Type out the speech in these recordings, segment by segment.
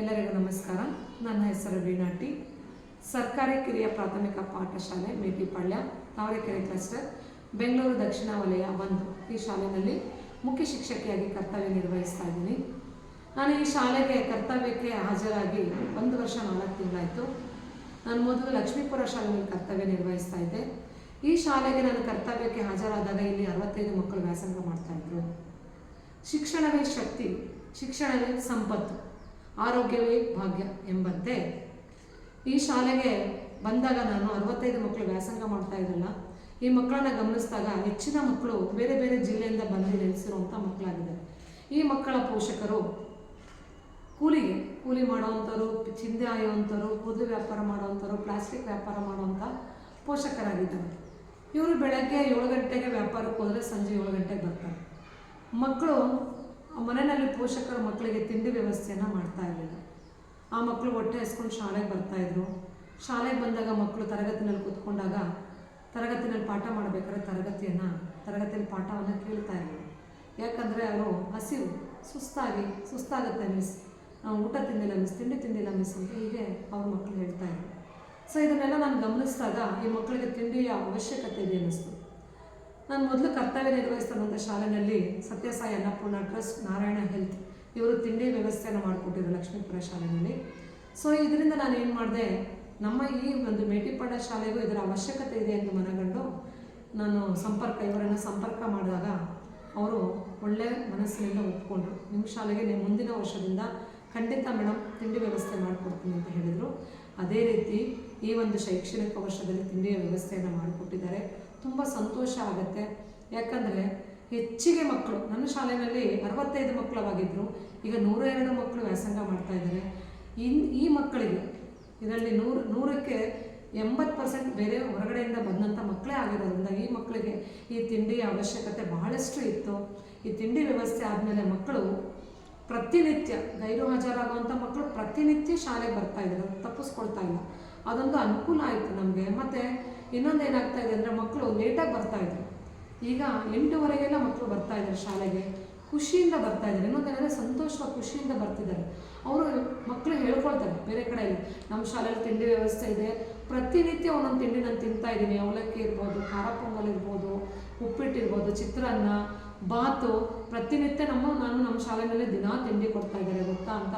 ಎಲ್ಲರಿಗೂ ನಮಸ್ಕಾರ. ನನ್ನ ಹೆಸರು ವೀಣಾ ಟಿ ಸರ್ಕಾರಿ ಕಿರಿಯ ಪ್ರಾಥಮಿಕ ಪಾಠಶಾಲೆ ಮೇಟಿಪಾಳ್ಯ, ತಾವರೆಕೆರೆ ಕ್ಲಸ್ಟರ್, ಬೆಂಗಳೂರು ದಕ್ಷಿಣ ವಲಯ ಒಂದು. ಈ ಶಾಲೆಯಲ್ಲಿ ಮುಖ್ಯ ಶಿಕ್ಷಕಿಯಾಗಿ ಕರ್ತವ್ಯ ನಿರ್ವಹಿಸ್ತಾ ಇದ್ದೀನಿ. ನಾನು ಈ ಶಾಲೆಗೆ ಕರ್ತವ್ಯಕ್ಕೆ ಹಾಜರಾಗಿ ಒಂದು ವರ್ಷ ನಾಲ್ಕು ತಿಂಗಳಾಯಿತು. ನಾನು ಮೊದಲು ಲಕ್ಷ್ಮೀಪುರ ಶಾಲೆಯಲ್ಲಿ ಕರ್ತವ್ಯ ನಿರ್ವಹಿಸ್ತಾ ಇದ್ದೆ. ಈ ಶಾಲೆಗೆ ನಾನು ಕರ್ತವ್ಯಕ್ಕೆ ಹಾಜರಾದಾಗ ಇಲ್ಲಿ ಅರವತ್ತೈದು ಮಕ್ಕಳು ವ್ಯಾಸಂಗ ಮಾಡ್ತಾಯಿದ್ರು ಶಿಕ್ಷಣವೇ ಶಕ್ತಿ, ಶಿಕ್ಷಣವೇ ಸಂಪತ್ತು. ಆರೋಗ್ಯವೇ ಭಾಗ್ಯ ಎಂಬಂತೆ. ಈ ಶಾಲೆಗೆ ಬಂದಾಗ ನಾನು ಅರವತ್ತೈದು ಮಕ್ಕಳು ವ್ಯಾಸಂಗ ಮಾಡ್ತಾ ಇದ್ದಲ್ಲ, ಈ ಮಕ್ಕಳನ್ನ ಗಮನಿಸಿದಾಗ ಹೆಚ್ಚಿನ ಮಕ್ಕಳು ಬೇರೆ ಬೇರೆ ಜಿಲ್ಲೆಯಿಂದ ಬಂದು ನೆಲೆಸಿರುವಂಥ ಮಕ್ಕಳಾಗಿದ್ದಾರೆ. ಈ ಮಕ್ಕಳ ಪೋಷಕರು ಕೂಲಿಗೆ, ಕೂಲಿ ಮಾಡೋವಂಥವ್ರು ಚಿಂದೆ ಆಯುವಂಥವ್ರು ಕೂದಲು ವ್ಯಾಪಾರ ಮಾಡೋವಂಥವ್ರು ಪ್ಲಾಸ್ಟಿಕ್ ವ್ಯಾಪಾರ ಮಾಡುವಂಥ ಪೋಷಕರಾಗಿದ್ದಾರೆ. ಇವರು ಬೆಳಗ್ಗೆ ಏಳು ಗಂಟೆಗೆ ವ್ಯಾಪಾರಕ್ಕೆ ಹೋದರೆ ಸಂಜೆ ಏಳು ಗಂಟೆಗೆ ಬರ್ತಾರೆ. ಮಕ್ಕಳು ಮನೆಯಲ್ಲಿ ಪೋಷಕರು ಮಕ್ಕಳಿಗೆ ತಿಂಡಿ ವ್ಯವಸ್ಥೆಯನ್ನು ಮಾಡ್ತಾ ಇರಲಿಲ್ಲ. ಆ ಮಕ್ಕಳು ಹೊಟ್ಟೆ ಹಸ್ಕೊಂಡು ಶಾಲೆಗೆ ಬರ್ತಾಯಿದ್ರು ಶಾಲೆಗೆ ಬಂದಾಗ ಮಕ್ಕಳು ತರಗತಿನಲ್ಲಿ ಕೂತ್ಕೊಂಡಾಗ ತರಗತಿನಲ್ಲಿ ಪಾಠ ಮಾಡಬೇಕಾದ್ರೆ ತರಗತಿಯನ್ನು, ತರಗತಿಯಲ್ಲಿ ಪಾಠವನ್ನು ಕೇಳ್ತಾ ಇರಲಿಲ್ಲ ಯಾಕಂದರೆ ಅವರು ಹಸಿವು ಸುಸ್ತಾಗಿ, ಸುಸ್ತಾಗುತ್ತೆ ಮಿಸ್ ಊಟ ತಿಂದಿಲ್ಲ ಮಿಸ್ ತಿಂಡಿ ತಿಂದಿಲ್ಲ ಮಿಸ್ ಅಂತ ಹೀಗೆ ಅವ್ರ ಮಕ್ಕಳು ಹೇಳ್ತಾ ಇದ್ರು. ಸೊ ಇದನ್ನೆಲ್ಲ ನಾನು ಗಮನಿಸಿದಾಗ ಈ ಮಕ್ಕಳಿಗೆ ತಿಂಡಿಯ ಅವಶ್ಯಕತೆ ಇದೆ ಅನ್ನಿಸ್ತು. ನಾನು ಮೊದಲು ಕರ್ತವ್ಯ ನಿರ್ವಹಿಸ್ತಕ್ಕಂಥ ಶಾಲೆಯಲ್ಲಿ ಸತ್ಯಸಾಯಿ ಅನ್ನಪೂರ್ಣ ಟ್ರಸ್ಟ್, ನಾರಾಯಣ ಹೆಲ್ತ್ ಇವರು ತಿಂಡಿ ವ್ಯವಸ್ಥೆಯನ್ನು ಮಾಡಿಕೊಟ್ಟಿದ್ರು ಲಕ್ಷ್ಮೀಪುರ ಶಾಲೆಯಲ್ಲಿ ಸೊ ಇದರಿಂದ ನಾನು ಏನು ಮಾಡಿದೆ, ನಮ್ಮ ಈ ಒಂದು ಮೇಟಿಪಾಡ ಶಾಲೆಗೂ ಇದರ ಅವಶ್ಯಕತೆ ಇದೆ ಎಂದು ಮನಗಂಡು ನಾನು ಸಂಪರ್ಕ, ಇವರನ್ನು ಸಂಪರ್ಕ ಮಾಡಿದಾಗ ಅವರು ಒಳ್ಳೆಯ ಮನಸ್ಸಿನಿಂದ ಒಪ್ಕೊಂಡ್ರು. ನಿಮ್ಮ ಶಾಲೆಗೆ ನೀವು ಮುಂದಿನ ವರ್ಷದಿಂದ ಖಂಡಿತ ಮೇಡಮ್ ತಿಂಡಿ ವ್ಯವಸ್ಥೆ ಮಾಡಿಕೊಡ್ತೀನಿ ಅಂತ ಹೇಳಿದರು. ಅದೇ ರೀತಿ ಈ ಒಂದು ಶೈಕ್ಷಣಿಕ ವರ್ಷದಲ್ಲಿ ತಿಂಡಿಯ ವ್ಯವಸ್ಥೆಯನ್ನು ಮಾಡಿಕೊಟ್ಟಿದ್ದಾರೆ. ತುಂಬ ಸಂತೋಷ ಆಗುತ್ತೆ. ಯಾಕಂದರೆ ಹೆಚ್ಚಿಗೆ ಮಕ್ಕಳು, ನನ್ನ ಶಾಲೆಯಲ್ಲಿ ಅರವತ್ತೈದು ಮಕ್ಕಳವಾಗಿದ್ದರು ಈಗ ನೂರ ಎರಡು ಮಕ್ಕಳು ವ್ಯಾಸಂಗ ಮಾಡ್ತಾ ಇದ್ದಾರೆ. ಇನ್, ಈ ಮಕ್ಕಳಿಗೆ ಇದರಲ್ಲಿ ನೂರು, ನೂರಕ್ಕೆ ಎಂಬತ್ತು ಪರ್ಸೆಂಟ್ ಬೇರೆ ಹೊರಗಡೆಯಿಂದ ಬಂದಂಥ ಮಕ್ಕಳೇ ಆಗಿರೋದ್ರಿಂದ ಈ ಮಕ್ಕಳಿಗೆ ಈ ತಿಂಡಿಯ ಅವಶ್ಯಕತೆ ಬಹಳಷ್ಟು ಇತ್ತು. ಈ ತಿಂಡಿ ವ್ಯವಸ್ಥೆ ಆದಮೇಲೆ ಮಕ್ಕಳು ಪ್ರತಿನಿತ್ಯ, ಗೈರು ಹಾಜರಾಗುವಂಥ ಮಕ್ಕಳು ಪ್ರತಿನಿತ್ಯ ಶಾಲೆಗೆ ಬರ್ತಾ ಇದ್ದಾರೆ. ತಪ್ಪಿಸ್ಕೊಳ್ತಾ ಇಲ್ಲ. ಅದೊಂದು ಅನುಕೂಲ ಆಯಿತು ನಮಗೆ. ಮತ್ತು ಇನ್ನೊಂದು ಏನಾಗ್ತಾ ಇದೆ ಅಂದರೆ ಮಕ್ಕಳು ಲೇಟಾಗಿ ಬರ್ತಾ ಇದ್ರು. ಈಗ ಎಂಟುವರೆಗೆಲ್ಲ ಮಕ್ಕಳು ಬರ್ತಾ ಇದ್ದಾರೆ ಶಾಲೆಗೆ. ಖುಷಿಯಿಂದ ಬರ್ತಾ ಇದ್ದಾರೆ. ಇನ್ನೊಂದೇನೆಂದರೆ ಸಂತೋಷ, ಖುಷಿಯಿಂದ ಬರ್ತಿದ್ದಾರೆ. ಅವರು ಮಕ್ಕಳು ಹೇಳ್ಕೊಳ್ತಾರೆ ಬೇರೆ ಕಡೆಯಲ್ಲಿ ನಮ್ಮ ಶಾಲೆಯಲ್ಲಿ ತಿಂಡಿ ವ್ಯವಸ್ಥೆ ಇದೆ. ಪ್ರತಿನಿತ್ಯ ಒಂದೊಂದು ತಿಂಡಿ ನಾನು ತಿಂತಾ ಇದ್ದೀನಿ. ಅವಲಕ್ಕಿ ಇರ್ಬೋದು, ಖಾರ ಪೊಂಗಲ್ ಇರ್ಬೋದು, ಉಪ್ಪಿಟ್ಟು ಇರ್ಬೋದು, ಚಿತ್ರಾನ್ನ, ಬಾತು. ಪ್ರತಿನಿತ್ಯ ನಮ್ಮ, ನಾನು ನಮ್ಮ ಶಾಲೆಯಲ್ಲಿ ದಿನಾ ತಿಂಡಿ ಕೊಡ್ತಾ ಇದ್ದಾರೆ. ಗೊತ್ತಾ? ಅಂತ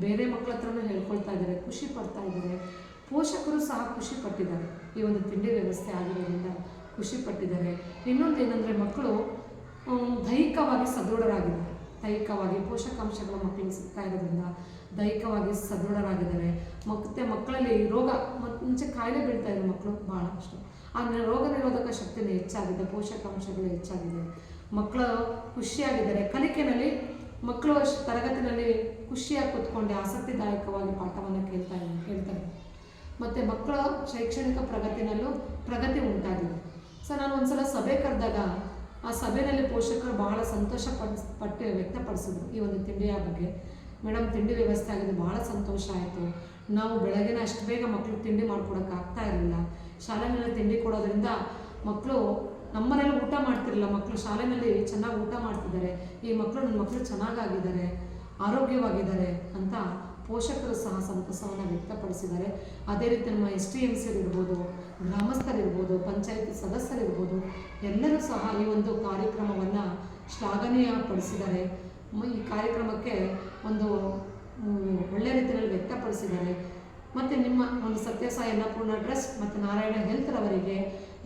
ಬೇರೆ ಮಕ್ಕಳ ಹತ್ರನೂ ಹೇಳ್ಕೊಳ್ತಾ ಇದ್ದಾರೆ. ಖುಷಿ ಪಡ್ತಾ ಇದ್ದಾರೆ. ಪೋಷಕರು ಸಹ ಖುಷಿ ಪಟ್ಟಿದ್ದಾರೆ. ಈ ಒಂದು ತಿಂಡಿ ವ್ಯವಸ್ಥೆ ಆಗಿರೋದ್ರಿಂದ ಖುಷಿ ಪಟ್ಟಿದ್ದಾರೆ. ಇನ್ನೊಂದು ಏನಂದರೆ ಮಕ್ಕಳು ದೈಹಿಕವಾಗಿ ಸದೃಢರಾಗಿದ್ದಾರೆ. ದೈಹಿಕವಾಗಿ ಪೋಷಕಾಂಶಗಳು ಮಕ್ಕಳಿಗೆ ಸಿಗ್ತಾ ಇರೋದ್ರಿಂದ ದೈಹಿಕವಾಗಿ ಸದೃಢರಾಗಿದ್ದಾರೆ. ಮತ್ತೆ ಮಕ್ಕಳಲ್ಲಿ ರೋಗ ಮತ್ತು ಮುಂಚೆ ಕಾಯಿಲೆ ಬೀಳ್ತಾ ಇದ್ರು ಮಕ್ಕಳು ಭಾಳಷ್ಟು ಆ ನ- ರೋಗ ನಿರೋಧಕ ಶಕ್ತಿನೇ ಹೆಚ್ಚಾಗಿದೆ, ಪೋಷಕಾಂಶಗಳು ಹೆಚ್ಚಾಗಿದೆ. ಮಕ್ಕಳು ಖುಷಿಯಾಗಿದ್ದಾರೆ. ಕಲಿಕೆನಲ್ಲಿ ಮಕ್ಕಳು ತರಗತಿನಲ್ಲಿ ಖುಷಿಯಾಗಿ ಕೂತ್ಕೊಂಡು ಆಸಕ್ತಿದಾಯಕವಾಗಿ ಪಾಠವನ್ನು ಕೇಳ್ತಾ ಕೇಳ್ತಾರೆ ಮತ್ತು ಮಕ್ಕಳ ಶೈಕ್ಷಣಿಕ ಪ್ರಗತಿನಲ್ಲೂ ಪ್ರಗತಿ ಉಂಟಾಗಿದೆ. ಸೊ ನಾನು ಒಂದ್ಸಲ ಸಭೆ ಕರೆದಾಗ ಆ ಸಭೆಯಲ್ಲಿ ಪೋಷಕರು ಬಹಳ ಸಂತೋಷ ಪಡಿಸ್, ಪಟ್ಟು ವ್ಯಕ್ತಪಡಿಸಿದ್ರು ಈ ಒಂದು ತಿಂಡಿಯ ಬಗ್ಗೆ. ಮೇಡಮ್, ತಿಂಡಿ ವ್ಯವಸ್ಥೆ ಆಗಿದೆ ಭಾಳ ಸಂತೋಷ ಆಯಿತು. ನಾವು ಬೆಳಗಿನ ಅಷ್ಟು ಬೇಗ ಮಕ್ಕಳು ತಿಂಡಿ ಮಾಡ್ಕೊಡೋಕೆ ಆಗ್ತಾ ಇರಲಿಲ್ಲ. ಶಾಲೆನಲ್ಲಿ ತಿಂಡಿ ಕೊಡೋದ್ರಿಂದ ಮಕ್ಕಳು ನಮ್ಮನೇಲಿ ಊಟ ಮಾಡ್ತಿರಲಿಲ್ಲ ಮಕ್ಕಳು ಶಾಲೆಯಲ್ಲಿ ಚೆನ್ನಾಗಿ ಊಟ ಮಾಡ್ತಿದ್ದಾರೆ. ಈ ಮಕ್ಕಳು ನನ್ನ ಮಕ್ಕಳು ಚೆನ್ನಾಗಾಗಿದ್ದಾರೆ, ಆರೋಗ್ಯವಾಗಿದ್ದಾರೆ ಅಂತ ಪೋಷಕರು ಸಹ ಸಂತಸವನ್ನು ವ್ಯಕ್ತಪಡಿಸಿದ್ದಾರೆ. ಅದೇ ರೀತಿ ನಮ್ಮ ಎಸ್ ಟಿ ಎಂ ಸಿರ್ಬೋದು ಗ್ರಾಮಸ್ಥರಿರ್ಬೋದು, ಪಂಚಾಯತಿ ಸದಸ್ಯರಿರ್ಬೋದು, ಎಲ್ಲರೂ ಸಹ ಈ ಒಂದು ಕಾರ್ಯಕ್ರಮವನ್ನು ಶ್ಲಾಘನೀಯ ಪಡಿಸಿದ್ದಾರೆ ಈ ಕಾರ್ಯಕ್ರಮಕ್ಕೆ ಒಂದು ಒಳ್ಳೆಯ ಒಳ್ಳೆ ರೀತಿಯಲ್ಲಿ ವ್ಯಕ್ತಪಡಿಸಿದ್ದಾರೆ. ಮತ್ತು ನಿಮ್ಮ ಒಂದು ಸತ್ಯಸಾಯಿ ಅನ್ನಪೂರ್ಣ ಟ್ರಸ್ಟ್ ಮತ್ತು ನಾರಾಯಣ ಹೆಲ್ತ್ರವರಿಗೆ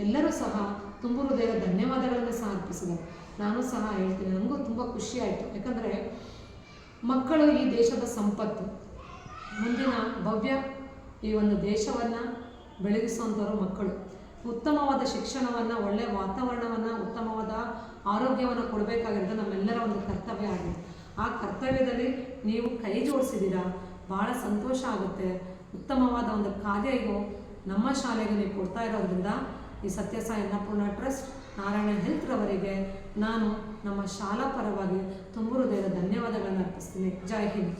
ಎಲ್ಲರೂ ಸಹ ತುಂಬ ಹೃದಯದ ಧನ್ಯವಾದಗಳನ್ನು ಸಹ ಅರ್ಪಿಸಿದ್ದಾರೆ. ನಾನು ಸಹ ಹೇಳ್ತೀನಿ ನನಗೂ ತುಂಬ ಖುಷಿಯಾಯಿತು ಯಾಕಂದರೆ ಮಕ್ಕಳು ಈ ದೇಶದ ಸಂಪತ್ತು ಮುಂದಿನ ಭವ್ಯ ಈ ಒಂದು ದೇಶವನ್ನು ಬೆಳಗಿಸುವಂಥವ್ರು ಮಕ್ಕಳು. ಉತ್ತಮವಾದ ಶಿಕ್ಷಣವನ್ನು ಒಳ್ಳೆಯ ವಾತಾವರಣವನ್ನು, ಉತ್ತಮವಾದ ಆರೋಗ್ಯವನ್ನು ಕೊಡಬೇಕಾಗಿರೋದು ನಮ್ಮೆಲ್ಲರ ಒಂದು ಕರ್ತವ್ಯ ಆಗಿದೆ. ಆ ಕರ್ತವ್ಯದಲ್ಲಿ ನೀವು ಕೈ ಜೋಡಿಸಿದ್ದೀರಾ? ಭಾಳ ಸಂತೋಷ ಆಗುತ್ತೆ. ಉತ್ತಮವಾದ ಒಂದು ಕಾರ್ಯ ಇದು ನಮ್ಮ ಶಾಲೆಗೆ ನೀವು ಕೊಡ್ತಾ ಇರೋದ್ರಿಂದ ಈ ಸತ್ಯಸಾಯಿ ಅನ್ನಪೂರ್ಣ ಟ್ರಸ್ಟ್ ನಾರಾಯಣ ಹೆಲ್ತ್ರವರಿಗೆ ನಾನು ನಮ್ಮ ಶಾಲಾ ಪರವಾಗಿ ತುಂಬ ಹೃದಯದ ಧನ್ಯವಾದಗಳನ್ನು ಅರ್ಪಿಸ್ತೀನಿ. ಜೈ ಹಿಂದ್.